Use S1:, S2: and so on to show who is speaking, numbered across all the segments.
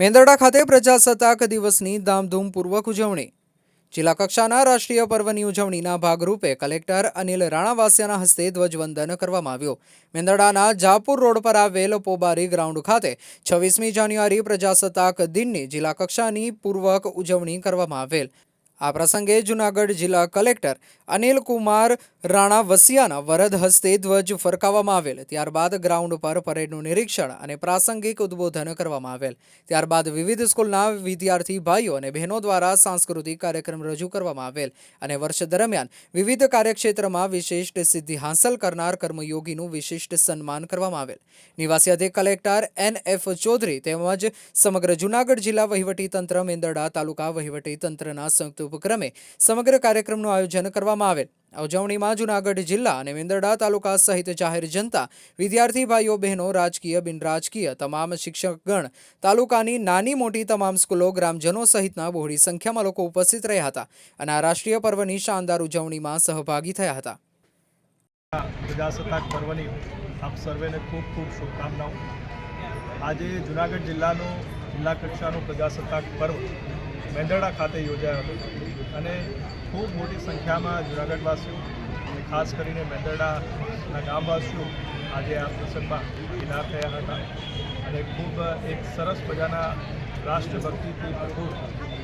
S1: મેંદરડા ખાતે પ્રજાસત્તાક દિવસની ધામધૂમપૂર્વક ઉજવણી. જિલ્લા કક્ષાના રાષ્ટ્રીય પર્વની ઉજવણીના ભાગરૂપે કલેક્ટર અનિલ રાણાવાસિયાના હસ્તે ધ્વજવંદન કરવામાં આવ્યું. મેંદરડાના જાપુર રોડ પર આવેલ પોબારી ગ્રાઉન્ડ ખાતે છવ્વીસમી જાન્યુઆરી પ્રજાસત્તાક દિનની જિલ્લા કક્ષાની પૂર્વક ઉજવણી કરવામાં આવેલ. આ પ્રસંગે જૂનાગઢ જિલ્લા કલેક્ટર અનિલ કુમાર રાણા વસિયાના વરદ હસ્તે ધ્વજ ફરકાવવામાં આવેલ. ત્યારબાદ ગ્રાઉન્ડ પર પરેડનું નિરીક્ષણ અને પ્રાસંગિક ઉદ્બોધન કરવામાં આવેલ. ત્યારબાદ વિવિધ સ્કૂલના વિદ્યાર્થી ભાઈઓ અને બહેનો દ્વારા સાંસ્કૃતિક કાર્યક્રમ રજૂ કરવામાં આવેલ અને વર્ષ દરમિયાન વિવિધ કાર્યક્ષેત્રમાં વિશિષ્ટ સિદ્ધિ હાંસલ કરનાર કર્મયોગીનું વિશિષ્ટ સન્માન કરવામાં આવેલ. નિવાસી અધિક કલેક્ટર એન એફ ચૌધરી તેમજ સમગ્ર જૂનાગઢ જિલ્લા વહીવટી તંત્ર મેંદરડા તાલુકા વહીવટી તંત્રના સંયુક્ત ઉપક્રમે સમગ્ર કાર્યક્રમનું આયોજન કરવામાં આવેલ. ઉજવણીમાં જૂનાગઢ જિલ્લા અને મેંદરડા તાલુકા સહિત જાહેર જનતા, વિદ્યાર્થી ભાઈઓ, બહેનો, રાજકીય બિનરાજકીય તમામ શિક્ષકગણ, તાલુકાની નાની મોટી તમામ સ્કૂલો, ગ્રામજનો સહિતના બહોળી સંખ્યામાં લોકો ઉપસ્થિત રહ્યા હતા અને આ રાષ્ટ્રીય પર્વની શાનદાર ઉજવણીમાં સહભાગી થયા હતા.
S2: પ્રજાસત્તાક પર્વની આપ સર્વેને ખૂબ ખૂબ શુભકામનાઓ. આજે જૂનાગઢ જિલ્લાનો જિલ્લા કક્ષાનું પ્રજાસત્તાક પર્વ મેંદરડા ખાતે યોજાયો હતો. અને ખૂબ મોટી સંખ્યામાં જુનાગઢવાસીઓ અને ખાસ કરીને મેંદરડાના ગામવાસીઓ આજે આ પ્રસંગમાં કિનાર થયા હતા. અને ખૂબ એક સરસ મજાના રાષ્ટ્રભક્તિથી ભરપૂર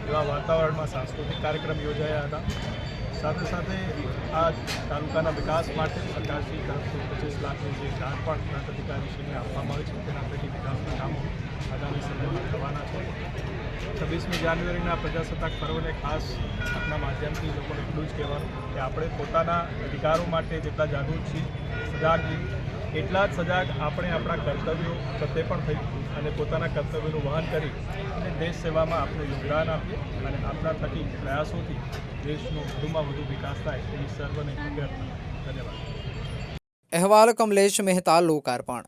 S2: એવા વાતાવરણમાં સાંસ્કૃતિક કાર્યક્રમ યોજાયા હતા. સાથે સાથે આ તાલુકાના વિકાસ માટે સરકારશ્રી તરફથી પચીસ લાખની જે ગ્રાન્ટ પણ પ્રાંત અધિકારીશ્રીને આપવામાં આવે છે, તેના પૈકી વિકાસના કામો આગામી સમયમાં થવાના છે. છવ્વીસમી જાન્યુઆરીના પ્રજાસત્તાક પર્વને ખાસ આપના માધ્યમથી લોકોને એટલું જ કહેવાનું કે આપણે પોતાના અધિકારો માટે જેટલા જાગૃત છીએ, સજાગ એટલા જ સજાગ આપણે આપણા કર્તવ્યો પ્રત્યે પણ થઈ અને પોતાના કર્તવ્યોનું વહન કરી અને દેશ સેવામાં આપણે યોગદાન આપીએ અને આપણા થકી પ્રયાસોથી દેશનો વધુમાં વધુ વિકાસ થાય એવી સર્વને અભ્યર્થના. ધન્યવાદ.
S1: અહેવાલ કમલેશ મહેતા, લોકાર્પણ.